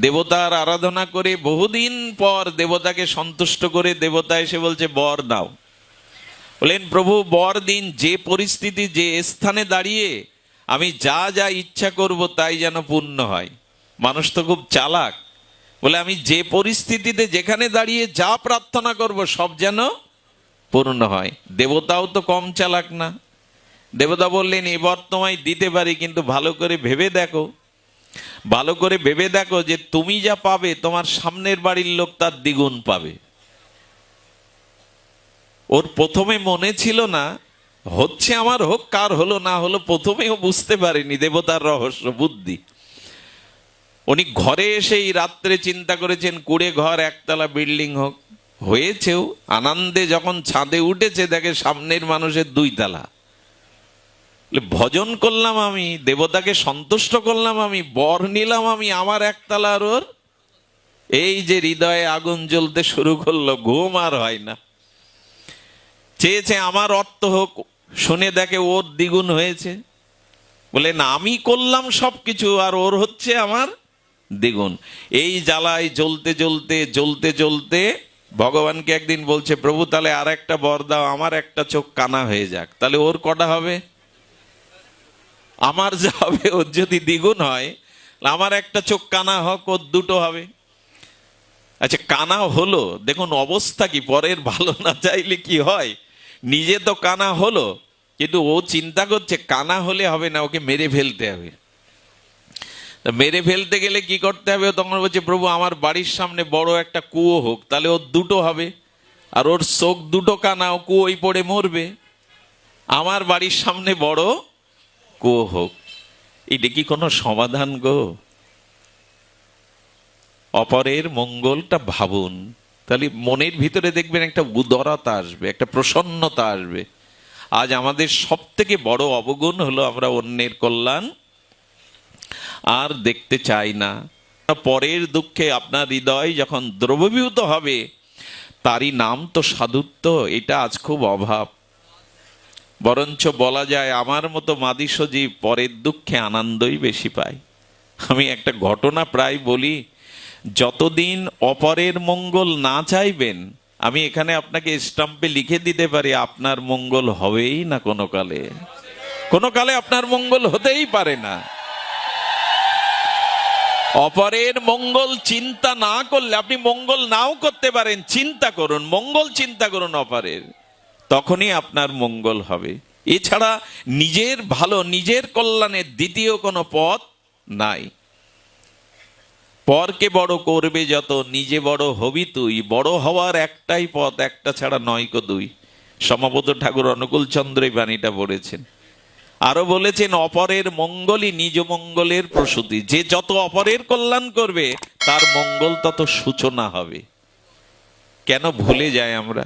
দেবতার আরাধনা করে বহুদিন পর দেবতাকে সন্তুষ্ট করে দেবতা এসে বলছে, বর দাও। বলেন, প্রভু, বর দিন, যে পরিস্থিতি, যে স্থানে দাঁড়িয়ে আমি যা যা ইচ্ছা করব তাই যেন পূর্ণ হয়। মানুষ তো খুব চালাক। বলে, আমি যে পরিস্থিতিতে যেখানে দাঁড়িয়ে যা প্রার্থনা করব সব যেন পূর্ণ হয়। দেবতাও তো কম চালাক না। দেবতা বললেন এবার তোমায় দিতে পারি, কিন্তু ভালো করে ভেবে দেখো। ভালো করে ভেবে দেখো যে তুমি যা পাবে তোমার সামনের বাড়ির লোক তার দ্বিগুণ পাবে। ওর প্রথমে মনে ছিল না হচ্ছে আমার হোক কার হলো না হলো প্রথমেও বুঝতে পারেনি দেবতার রহস্য বুদ্ধি। উনি ঘরে এসেই রাত্রে চিন্তা করেছেন কুড়ে ঘর একতলা বিল্ডিং হোক। হয়েছেও আনন্দে যখন ছাদে উঠেছে দেখে সামনের মানুষের দুই তালা বলে, ভজন করলাম আমি, দেবতাকে সন্তুষ্ট করলাম আমি, বর নিলাম আমি, আমার একতলা আর ওর এই যে হৃদয়ে আগুন জ্বলতে শুরু করল, ঘুম আর হয় না। চেয়েছে, আমার অর্থ হোক, শুনে দেখে ওর দ্বিগুণ হয়েছে। বলে, না, আমি করলাম সব কিছু আর ওর হচ্ছে আমার দ্বিগুণ। এই জ্বালায় জ্বলতে জ্বলতে জ্বলতে জ্বলতে ভগবানকে একদিন বলছে, প্রভু, তাহলে আর একটা বর দাও, আমার একটা চোখ কানা হয়ে যাক, তাহলে ওর কটা হবে? আমার যা হবে ওর যদি দ্বিগুণ হয়, আমার একটা চোখ কানা হোক, ওর দুটো হবে। আচ্ছা কানা হলো, দেখুন অবস্থা কি, পরের ভালো না চাইলে কি হয়? নিজে তো কানা হলো, কিন্তু ও চিন্তা করছে, কানা হলে হবে না, ওকে মেরে ফেলতে হবে। মেরে ফেলতে গেলে কি করতে হবে? তখন বলছে, প্রভু, আমার বাড়ির সামনে বড় একটা কুয়ো হোক, তাহলে ওর দুটো হবে। আর ওর চোখ দুটো কানা, ও কুয়োই পড়ে মরবে। আমার বাড়ির সামনে বড় কুয়ো হোক, এটা কি কোনো সমাধান গো? অপরের মঙ্গলটা ভাবুন, তাহলে মনের ভিতরে দেখবেন একটা উদরতা আসবে, একটা প্রসন্নতা আসবে। আজ আমাদের সব থেকে বড় অবগুণ হলো আমরা অন্যের কল্যাণ, আর দেখতে চাই না। পরের দুঃখে আপনার হৃদয় যখন দ্রবীভূত হবে, তারই নাম তো সাধুত্ব, এটা আজ খুব অভাব। বরঞ্চ বলা যায় আমার মতো মাদি সজীব পরের দুঃখে আনন্দই বেশি পায়। আমি একটা ঘটনা প্রায় বলি, যতদিন অপরের মঙ্গল না চাইবেন, আমি এখানে আপনাকে স্টাম্পে লিখে দিতে পারি, আপনার মঙ্গল হবেই না কোনো কালে। কোনো কালে আপনার মঙ্গল হতেই পারে না। অপরের মঙ্গল চিন্তা না করলে, আপনি মঙ্গল নাও করতে পারেন, চিন্তা করুন, মঙ্গল চিন্তা করুন অপরের। তখনই আপনার মঙ্গল হবে। এছাড়া নিজের ভালো, নিজের কল্যাণের দ্বিতীয় কোনো পথ নাই। পরকে বড় করবে যত, নিজে বড় হবি তুই। বড় হওয়ার একটাই পথ, একটা ছাড়া নয় কো দুই। সমাপত ঠাকুর অনুকূল চন্দ্র এই বাণীটা পড়েছেন আরও বলেছেন, অপরের মঙ্গলই নিজ মঙ্গলের প্রসূতি। যে যত অপরের কল্যাণ করবে, তার মঙ্গল তত সূচনা হবে। কেন ভুলে যায় আমরা?